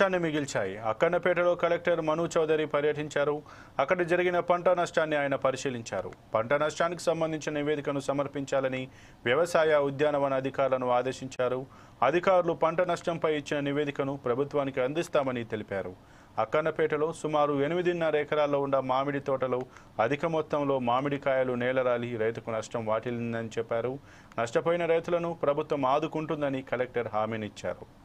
నష్టాన్ని మిగిల్చాయి. అక్కన్నపేటలో కలెక్టర్ మను చౌదరి పర్యటించారు. అక్కడ జరిగిన పంట నష్టాన్ని ఆయన పరిశీలించారు. పంట నష్టానికి సంబంధించిన నివేదికను సమర్పించాలని వ్యవసాయ ఉద్యానవన అధికారులను ఆదేశించారు. అధికారులు పంట నష్టంపై ఇచ్చిన నివేదికను ప్రభుత్వానికి అందిస్తామని తెలిపారు. అక్కన్నపేటలో సుమారు ఎనిమిదిన్నర ఎకరాల్లో ఉన్న మామిడి తోటలో అధిక మొత్తంలో మామిడికాయలు నేలరాలి రైతుకు నష్టం వాటిల్లిందని చెప్పారు. నష్టపోయిన రైతులను ప్రభుత్వం ఆదుకుంటుందని కలెక్టర్ హామీనిచ్చారు.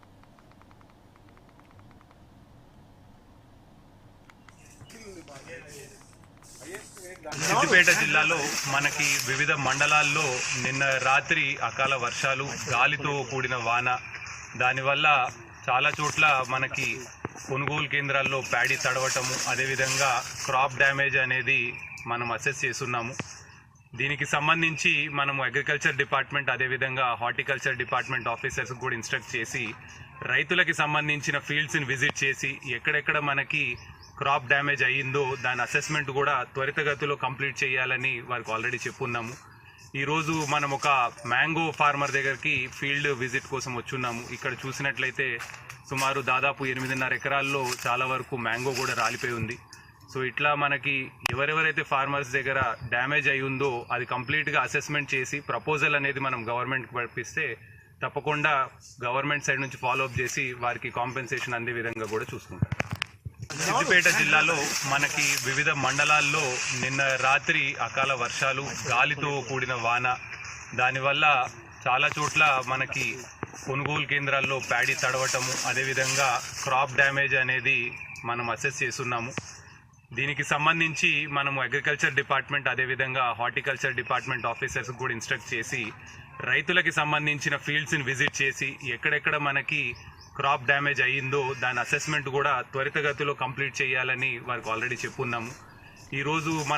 సిద్దిపేట జిల్లాలో మనకి వివిధ మండలాల్లో నిన్న రాత్రి అకాల వర్షాలు గాలితో కూడిన వాన. దానివల్ల చాలా చోట్ల మనకి కొనుగోలు కేంద్రాల్లో ప్యాడీ తడవటము అదేవిధంగా క్రాప్ డ్యామేజ్ అనేది మనం అసెస్ చేస్తున్నాము. దీనికి సంబంధించి మనము అగ్రికల్చర్ డిపార్ట్మెంట్ అదేవిధంగా హార్టికల్చర్ డిపార్ట్మెంట్ ఆఫీసర్స్ కూడా ఇన్స్ట్రక్ట్ చేసి రైతులకి సంబంధించిన ఫీల్డ్స్ని విజిట్ చేసి ఎక్కడెక్కడ మనకి క్రాప్ డ్యామేజ్ అయ్యిందో దాని అసెస్మెంట్ కూడా త్వరితగతిలో కంప్లీట్ చేయాలని వారికి ఆల్రెడీ చెప్పున్నాము. ఈరోజు మనం ఒక మ్యాంగో ఫార్మర్ దగ్గరికి ఫీల్డ్ విజిట్ కోసం వచ్చున్నాము. ఇక్కడ చూసినట్లయితే సుమారు దాదాపు ఎనిమిదిన్నర ఎకరాల్లో చాలా వరకు మ్యాంగో కూడా రాలిపోయి ఉంది. సో ఇట్లా మనకి ఎవరెవరైతే ఫార్మర్స్ దగ్గర డ్యామేజ్ అయి ఉందో అది కంప్లీట్గా అసెస్మెంట్ చేసి ప్రపోజల్ అనేది మనం గవర్నమెంట్కి పంపిస్తే తప్పకుండా గవర్నమెంట్ సైడ్ నుంచి ఫాలో అప్ చేసి వారికి కాంపెన్సేషన్ అందే విధంగా కూడా చూసుకుంటారు. సిద్దిపేట జిల్లాలో మనకి వివిధ మండలాల్లో నిన్న రాత్రి అకాల వర్షాలు గాలితో కూడిన వాన. దానివల్ల చాలా చోట్ల మనకి కొనుగోలు కేంద్రాల్లో ప్యాడీ తడవటము అదేవిధంగా క్రాప్ డ్యామేజ్ అనేది మనం అసెస్ చేస్తున్నాము. దీనికి సంబంధించి మనము అగ్రికల్చర్ డిపార్ట్మెంట్ అదేవిధంగా హార్టికల్చర్ డిపార్ట్మెంట్ ఆఫీసర్స్ కూడా ఇన్స్ట్రక్ట్ చేసి రైతులకి సంబంధించిన ఫీల్డ్స్ని విజిట్ చేసి ఎక్కడెక్కడ మనకి క్రాప్ డ్యామేజ్ అయ్యిందో దాని అసెస్మెంట్ కూడా త్వరితగతిలో కంప్లీట్ చేయాలని వారికి ఆల్రెడీ చెప్పున్నాము. ఈరోజు మనం